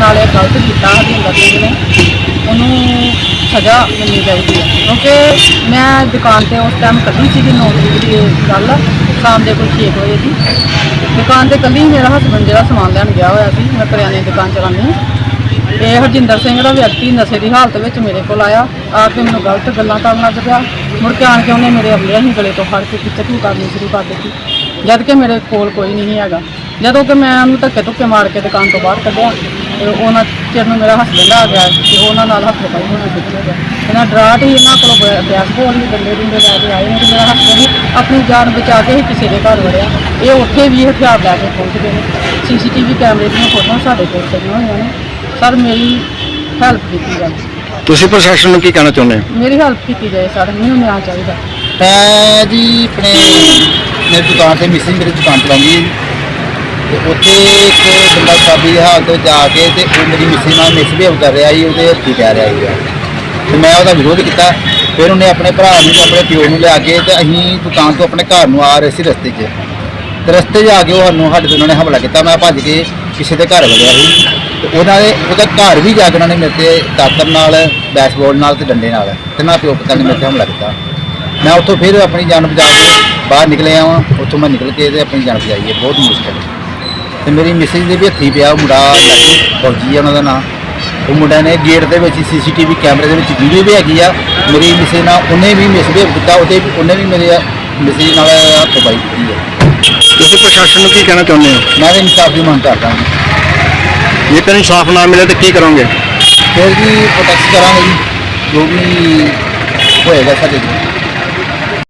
ਨਾਲ ਇਹ ਗਲਤ ਕੀਤਾ ਹਰਜਿੰਦਰ ਸਿੰਘ ਨੇ ਉਹਨੂੰ ਸਜ਼ਾ ਮਿਲਣੀ ਚਾਹੀਦੀ ਹੈ। ਕਿਉਂਕਿ ਮੈਂ ਦੁਕਾਨ ਤੇ ਉਸ ਟਾਈਮ ਕੱਢੀ ਸੀਗੀ ਨੌਕਰੀ ਦੀ ਗੱਲ। ਸ਼ਾਮ ਦੇ ਕੋਈ 6 ਵਜੇ ਦੀ। ਦੁਕਾਨ ਤੇ ਕੱਲੀ ਮੇਰਾ ਹਸਬੰਡ ਜਿਹੜਾ ਸਮਾਨ ਲੈਣ ਗਿਆ ਹੋਇਆ ਸੀ, ਮੈਂ ਕਰਿਆਨੇ ਦੀ ਦੁਕਾਨ ਚਲਾਉਂਦੀ ਹਾਂ। ਇਹ ਹਰਜਿੰਦਰ ਸਿੰਘ ਦਾ ਵਿਅਕਤੀ ਨਸ਼ੇ ਦੀ ਹਾਲਤ ਵਿੱਚ ਮੇਰੇ ਕੋਲ ਆਇਆ। ਆ ਕੇ ਮੈਨੂੰ ਗਲਤ ਗੱਲਾਂ ਕਰਨ ਲੱਗ ਪਿਆ। ਮੁੜ ਕੇ ਆਣ ਕੇ ਉਹਨੇ ਮੇਰੇ ਅਮਲੇ ਹੀ ਗਲੇ ਤੋਂ ਫੜ ਕੇ ਖਿੱਚੂ ਕਰਨੀ ਸ਼ੁਰੂ ਕਰ ਦਿੱਤੀ। ਜਦ ਕਿ ਮੇਰੇ ਕੋਲ ਕੋਈ ਨਹੀਂ ਹੈਗਾ। ਜਦੋਂ ਕਿ ਮੈਂ ਉਹਨੂੰ ਧੱਕੇ ਧੁੱਕੇ ਮਾਰ ਕੇ ਦੁਕਾਨ ਤੋਂ ਬਾਹਰ ਕੱਢਿਆ। ਤੇ ਉਹਨਾਂ ਚਿਰ ਨੂੰ ਮੇਰਾ ਹਸਬੰਡ ਆ ਗਿਆ ਤੇ ਉਹਨਾਂ ਨਾਲ ਹੱਥ ਪਾਈ ਹੋਣਾ ਸ਼ੁਰੂ ਹੋ ਗਿਆ ਇਹਨਾਂ ਡਰਾਟ ਹੀ ਇਹਨਾਂ ਕੋਲੋਂ ਬਿਆਸ ਬੋਲ ਹੀ ਡੰਡੇ ਡੁੰਡੇ ਲੈ ਕੇ ਆਏ ਨੇ ਤੇ ਮੇਰਾ ਹਸਬੰਡ ਆਪਣੀ ਜਾਨ ਬਚਾ ਕੇ ਹੀ ਕਿਸੇ ਦੇ ਘਰ ਵੜਿਆ। ਇਹ ਉੱਥੇ ਵੀ ਹਥਿਆਰ ਲੈ ਕੇ ਪਹੁੰਚ ਗਏ ਨੇ। ਸੀਸੀਟੀਵੀ ਕੈਮਰੇ ਦੀਆਂ ਫੋਟੋਆਂ ਸਾਡੇ ਕੋਲ ਪਈਆਂ ਹੋਈਆਂ ਨੇ। ਸਰ ਮੇਰੀ ਹੈਲਪ ਕੀਤੀ ਜਾਵੇ ਤੁਸੀਂ ਪ੍ਰਸ਼ਾਸਨ ਨੂੰ ਕੀ ਕਹਿਣਾ ਚਾਹੁੰਦੇ ਹੋ? ਮੇਰੀ ਹੈਲਪ ਕੀਤੀ ਜਾਏ ਸਰ ਮੈਨੂੰ ਨਿਆਂ ਚਾਹੀਦਾ। ਮੈਂ ਜੀ ਆਪਣੇ ਮੇਰੀ ਦੁਕਾਨ ਤੇ ਮਿਸਿੰਗ ਮੇਰੀ ਦੁਕਾਨ ਚਲਾਉਂਦੀ ਹੈ ਜੀ। ਤੇ ਉੱਥੇ ਇੱਕ ਬੰਦਾ ਸ਼ਾਬੀ ਦੀ ਹਾਲਤ ਵਿੱਚ ਜਾ ਕੇ ਤੇ ਉਹ ਮੇਰੀ ਮਿਸਿੰਗ ਨਾਲ ਮਿਸਬਿਹੇਵ ਕਰ ਰਿਹਾ ਸੀ, ਉਹਦੇ ਹੱਥੀ ਪੈ ਰਿਹਾ ਸੀ ਤੇ ਮੈਂ ਉਹਦਾ ਵਿਰੋਧ ਕੀਤਾ। ਫਿਰ ਉਹਨੇ ਆਪਣੇ ਭਰਾ ਨੂੰ ਤੇ ਆਪਣੇ ਪਿਓ ਨੂੰ ਲਿਆ ਕੇ ਤੇ ਅਸੀਂ ਦੁਕਾਨ ਤੋਂ ਆਪਣੇ ਘਰ ਨੂੰ ਆ ਰਹੇ ਸੀ ਰਸਤੇ 'ਚ। ਤੇ ਰਸਤੇ 'ਚ ਆ ਕੇ ਉਹ ਸਾਨੂੰ ਸਾਡੇ ਤੇ ਉਹਨਾਂ ਨੇ ਹਮਲਾ ਕੀਤਾ। ਮੈਂ ਭੱਜ ਕੇ ਕਿਸੇ ਦੇ ਘਰ ਵੜਿਆ ਸੀ। ਤੇ ਉਹਨਾਂ ਦੇ, ਉਹਦਾ ਘਰ ਵੀ ਜਾ ਕੇ ਉਹਨਾਂ ਨੇ ਮੇਰੇ ਤੇ ਦਾਤਰ ਨਾਲ ਬੈਸਬਾਲ ਨਾਲ ਤੇ ਡੰਡੇ ਨਾਲ ਤੇ ਨਾ ਪਿਓ ਪੁੱਤਾਂ ਨੇ ਮੇਰੇ ਤੇ ਹਮਲਾ ਕੀਤਾ। ਮੈਂ ਉੱਥੋਂ ਫਿਰ ਆਪਣੀ ਜਾਨ ਬਚਾ ਕੇ ਬਾਹਰ ਨਿਕਲਿਆ ਵਾਂ। ਉੱਥੋਂ ਮੈਂ ਨਿਕਲ ਕੇ ਤੇ ਆਪਣੀ ਜਾਨ ਬਚਾਈ ਹੈ। ਬਹੁਤ ਮੁਸ਼ਕਲ ਹੈ। ਤੇ ਮੇਰੀ ਮਿਸਿਸ ਦੇ ਵੀ ਹੱਥੀ ਪਿਆ ਉਹ ਮੁੰਡਾ ਲਾਡੀ ਫੌਜੀ ਆ ਉਹਨਾਂ ਦਾ ਨਾਮ ਉਹ ਮੁੰਡਾ ਨੇ ਗੇਟ ਦੇ ਵਿੱਚ ਸੀਸੀਟੀਵੀ ਕੈਮਰੇ ਦੇ ਵਿੱਚ ਵੀਡੀਓ ਵੀ ਹੈਗੀ ਆ। ਮੇਰੀ ਮਿਸਿਸ ਨਾਲ ਉਹਨੇ ਵੀ ਮਿਸਬਿਹੇਵ ਕੀਤਾ ਉਹਦੇ ਉਹਨੇ ਵੀ ਮੇਰੇ ਮਿਸਿਸ ਨਾਲ ਹੱਥ ਪਾਈ ਕੀਤੀ ਹੈ ਤੁਸੀਂ ਪ੍ਰਸ਼ਾਸਨ ਨੂੰ ਕੀ ਕਹਿਣਾ ਚਾਹੁੰਦੇ ਹੋ? ਮੈਂ ਵੀ ਇਨਸਾਫ ਦੀ ਮੰਗ ਕਰਦਾ ਹਾਂ। ਜੇਕਰ ਇਨਸਾਫ ਨਾ ਮਿਲੇ ਤਾਂ ਕੀ ਕਰੋਗੇ? ਫਿਰ ਵੀ ਪ੍ਰੋਟੈਕਟ ਕਰਾਂਗੇ ਜੀ। ਜੋ ਵੀ ਹੋਏਗਾ ਸਾਡੇ ਜੀ